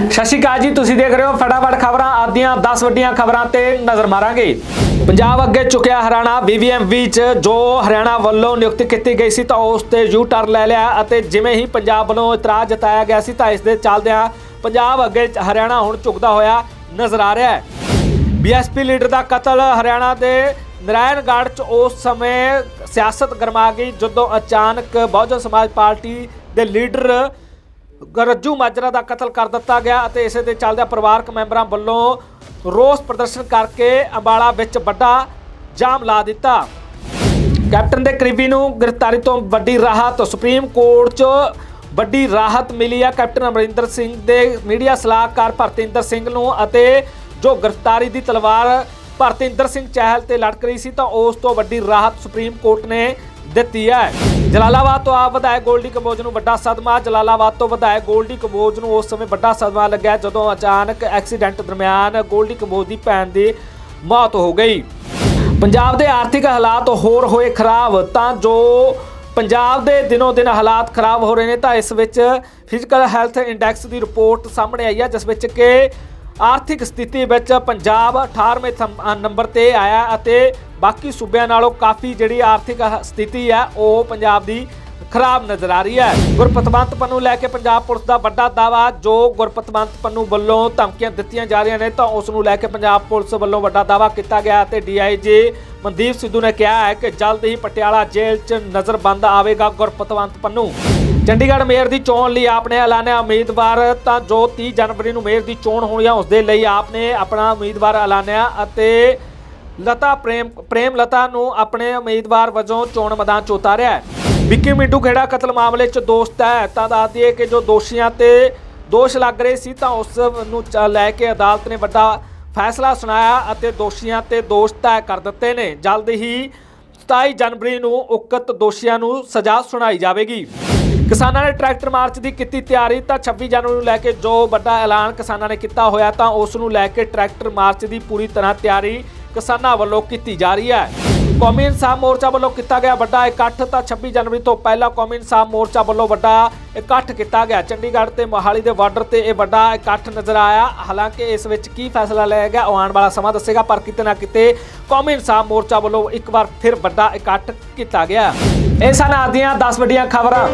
ਸਤਿ ਸ਼੍ਰੀ ਅਕਾਲ ਜੀ, ਤੁਸੀਂ ਦੇਖ ਰਹੇ ਹੋ ਫਟਾਫਟ ਖਬਰਾਂ। ਆਦੀਆਂ 10 ਵੱਡੀਆਂ ਖਬਰਾਂ ਤੇ ਨਜ਼ਰ ਮਾਰਾਂਗੇ। ਪੰਜਾਬ ਅੱਗੇ ਚੁੱਕਿਆ ਹਰਿਆਣਾ BVMV ਚ ਜੋ ਹਰਿਆਣਾ ਵੱਲੋਂ ਨਿਯੁਕਤੀ ਕੀਤੀ ਗਈ ਸੀ ਤਾਂ ਉਸ ਤੇ ਯੂ ਟਰਨ ਲੈ ਲਿਆ ਅਤੇ ਜਿਵੇਂ ਹੀ ਪੰਜਾਬ ਵੱਲੋਂ ਇਤਰਾਜ਼ ਜਤਾਇਆ ਗਿਆ ਸੀ ਤਾਂ ਇਸ ਦੇ ਚੱਲਦਿਆਂ ਪੰਜਾਬ ਅੱਗੇ ਹਰਿਆਣਾ ਹੁਣ ਝੁਕਦਾ ਹੋਇਆ ਨਜ਼ਰ ਆ ਰਿਹਾ ਹੈ। ਬੀਐਸਪੀ ਲੀਡਰ ਦਾ ਕਤਲ ਹਰਿਆਣਾ ਦੇ ਨਰਾਇਣਗੜ੍ਹ ਚ ਉਸ ਸਮੇਂ ਸਿਆਸਤ ਗਰਮਾ ਗਈ ਜਦੋਂ ਅਚਾਨਕ ਬਹੁਜਨ ਸਮਾਜ ਪਾਰਟੀ ਦੇ ਲੀਡਰ ਰੱਜੂ ਮਾਜਰਾ ਦਾ ਕਤਲ ਕਰ ਦਿੱਤਾ ਗਿਆ ਅਤੇ ਇਸੇ ਦੇ ਚੱਲਦਿਆਂ ਪਰਿਵਾਰਕ ਮੈਂਬਰਾਂ ਵੱਲੋਂ ਰੋਸ ਪ੍ਰਦਰਸ਼ਨ ਕਰਕੇ ਅੰਬਾਲਾ ਵਿੱਚ ਵੱਡਾ ਜਾਮ ਲਾ ਦਿੱਤਾ। ਕੈਪਟਨ ਦੇ ਕਰੀਬੀ ਨੂੰ ਗ੍ਰਿਫਤਾਰੀ ਤੋਂ ਵੱਡੀ ਰਾਹਤ, ਸੁਪਰੀਮ ਕੋਰਟ 'ਚ ਵੱਡੀ ਰਾਹਤ ਮਿਲੀ ਹੈ ਕੈਪਟਨ ਅਮਰਿੰਦਰ ਸਿੰਘ ਦੇ ਮੀਡੀਆ ਸਲਾਹਕਾਰ ਭਰਤਿੰਦਰ ਸਿੰਘ ਨੂੰ ਅਤੇ ਜੋ ਗ੍ਰਿਫਤਾਰੀ ਦੀ ਤਲਵਾਰ ਭਰਤਿੰਦਰ ਸਿੰਘ ਚਹਿਲ ਤੇ ਲਟਕ ਰਹੀ ਸੀ, ਤਾਂ ਉਸ ਤੋਂ ਵੱਡੀ ਰਾਹਤ ਸੁਪਰੀਮ ਕੋਰਟ ਨੇ ਦਿੱਤੀ ਹੈ। ਜਲਾਲਾਬਾਦ ਤੋਂ ਆਪ ਵਿਧਾਇਕ ਗੋਲਡੀ ਕੰਬੋਜ ਨੂੰ ਵੱਡਾ ਸਦਮਾ। ਜਲਾਲਾਬਾਦ ਤੋਂ ਵਿਧਾਇਕ ਗੋਲਡੀ ਕੰਬੋਜ ਨੂੰ ਉਸ ਸਮੇਂ ਵੱਡਾ ਸਦਮਾ ਲੱਗਿਆ ਜਦੋਂ ਅਚਾਨਕ ਐਕਸੀਡੈਂਟ ਦਰਮਿਆਨ ਗੋਲਡੀ ਕੰਬੋਜ ਦੀ ਭੈਣ ਦੀ ਮੌਤ ਹੋ ਗਈ। ਪੰਜਾਬ ਦੇ ਆਰਥਿਕ ਹਾਲਾਤ ਹੋਰ ਹੋਏ ਖਰਾਬ, ਤਾਂ ਜੋ ਪੰਜਾਬ ਦੇ ਦਿਨੋ ਦਿਨ ਹਾਲਾਤ ਖਰਾਬ ਹੋ ਰਹੇ ਨੇ, ਤਾਂ ਇਸ ਵਿੱਚ ਫਿਜ਼ੀਕਲ ਹੈਲਥ ਇੰਡੈਕਸ ਦੀ ਰਿਪੋਰਟ ਸਾਹਮਣੇ ਆਈ ਹੈ, ਜਿਸ ਵਿੱਚ ਕਿ ਆਰਥਿਕ ਸਥਿਤੀ ਵਿੱਚ ਪੰਜਾਬ 18ਵੇਂ ਥੰਮ- ਨੰਬਰ ਤੇ ਆਇਆ ਅਤੇ ਬਾਕੀ ਸੂਬਿਆਂ ਨਾਲੋਂ ਕਾਫੀ ਜਿਹੜੀ ਆਰਥਿਕ ਸਥਿਤੀ ਹੈ ਉਹ ਪੰਜਾਬ ਦੀ ਖਰਾਬ ਨਜ਼ਰ ਆ ਰਹੀ ਹੈ। ਗੁਰਪਤਵੰਤ ਪੰਨੂ ਲੈ ਕੇ ਪੰਜਾਬ ਪੁਲਿਸ ਦਾ ਵੱਡਾ ਦਾਵਾ ਜੋ ਗੁਰਪਤਵੰਤ ਪੰਨੂ ਵੱਲੋਂ ਧਮਕੀਆਂ ਦਿੱਤੀਆਂ ਜਾ ਰਹੀਆਂ ਨੇ, ਤਾਂ ਉਸ ਨੂੰ ਲੈ ਕੇ ਪੰਜਾਬ ਪੁਲਿਸ ਵੱਲੋਂ ਵੱਡਾ ਦਾਵਾ ਕੀਤਾ ਗਿਆ ਤੇ ਡੀਆਈਜੀ ਮਨਦੀਪ ਸਿੱਧੂ ਨੇ ਕਿਹਾ ਹੈ ਕਿ ਜਲਦ ਹੀ ਪਟਿਆਲਾ ਜੇਲ੍ਹ 'ਚ ਨਜ਼ਰਬੰਦ ਆਵੇਗਾ ਗੁਰਪਤਵੰਤ ਪੰਨੂ। ਚੰਡੀਗੜ੍ਹ ਮੇਅਰ ਦੀ ਚੋਣ ਲਈ ਆਪਨੇ ਐਲਾਨਿਆ ਉਮੀਦਵਾਰ, ਤਾਂ ਜੋ 30 ਜਨਵਰੀ ਨੂੰ ਮੇਅਰ ਦੀ ਚੋਣ ਹੋਣੀ ਹੈ ਉਸ ਦੇ ਲਈ ਆਪਨੇ ਆਪਣਾ ਉਮੀਦਵਾਰ ਐਲਾਨਿਆ ਅਤੇ ਲਤਾ ਪ੍ਰੇਮ ਪ੍ਰੇਮ ਲਤਾ ਨੂੰ ਆਪਣੇ ਉਮੀਦਵਾਰ ਵਜੋਂ ਚੋਣ ਮੈਦਾਨ 'ਚ ਉਤਾਰਿਆ ਹੈ। ਵਿੱਕੀ ਮਿੰਟੂ ਖੇੜਾ ਕਤਲ ਮਾਮਲੇ 'ਚ ਦੋਸਤ ਹੈ। ਤਾਂ ਦੱਸ ਦਈਏ ਕਿ ਜੋ ਦੋਸ਼ੀਆਂ ਤੇ ਦੋਸ਼ ਲੱਗ ਰਹੇ ਸੀ, ਤਾਂ ਉਸ ਨੂੰ ਚ- ਲੈ ਕੇ ਅਦਾਲਤ ਨੇ ਵੱਡਾ ਫੈਸਲਾ ਸੁਣਾਇਆ ਅਤੇ ਦੋਸ਼ੀਆਂ ਤੇ ਦੋਸ਼ ਤੈਅ ਕਰ ਦਿੱਤੇ ਨੇ। ਜਲਦ ਹੀ 27 ਜਨਵਰੀ ਨੂੰ ਉਕਤ ਦੋਸ਼ੀਆਂ ਨੂੰ ਸਜ਼ਾ ਸੁਣਾਈ ਜਾਵੇਗੀ। ਕਿਸਾਨਾਂ ਨੇ ਟਰੈਕਟਰ ਮਾਰਚ ਦੀ ਕੀਤੀ ਤਿਆਰੀ, ਤਾਂ 26 ਜਨਵਰੀ ਨੂੰ ਲੈ ਕੇ ਜੋ ਵੱਡਾ ਐਲਾਨ ਕਿਸਾਨਾਂ ਨੇ ਕੀਤਾ ਹੋਇਆ, ਤਾਂ ਉਸ ਨੂੰ ਲੈ ਕੇ ਟਰੈਕਟਰ ਮਾਰਚ ਦੀ ਪੂਰੀ ਤਰ੍ਹਾਂ ਤਿਆਰੀ ਕਿਸਾਨਾਂ ਵੱਲੋਂ ਕੀਤੀ ਜਾ ਰਹੀ ਹੈ। ਕੌਮੀ ਇਨਸਾਫ ਮੋਰਚਾ ਵੱਲੋਂ ਕੀਤਾ ਗਿਆ ਵੱਡਾ ਇਕੱਠ ਤਾਂ 26 ਜਨਵਰੀ ਤੋਂ ਪਹਿਲਾਂ ਕੌਮੀ ਇਨਸਾਫ ਮੋਰਚਾ ਵੱਲੋਂ ਵੱਡਾ ਇਕੱਠ ਕੀਤਾ ਗਿਆ। ਚੰਡੀਗੜ੍ਹ ਤੇ ਮੋਹਾਲੀ ਦੇ ਬਾਰਡਰ ਤੇ ਇਹ ਵੱਡਾ ਇਕੱਠ ਨਜ਼ਰ ਆਇਆ। ਹਾਲਾਂਕਿ ਇਸ ਵਿੱਚ ਕੀ ਫੈਸਲਾ ਲਿਆ ਗਿਆ ਉਹ ਆਉਣ ਵਾਲਾ ਸਮਾਂ ਦੱਸੇਗਾ, ਪਰ ਕਿਤੇ ਨਾ ਕਿਤੇ ਕੌਮੀ ਇਨਸਾਫ ਮੋਰਚਾ ਵੱਲੋਂ ਇੱਕ ਵਾਰ ਫਿਰ ਵੱਡਾ ਇਕੱਠ ਕੀਤਾ ਗਿਆ। ਇਹ ਸਨ ਆਦੀਆਂ 10 ਵੱਡੀਆਂ ਖਬਰਾਂ।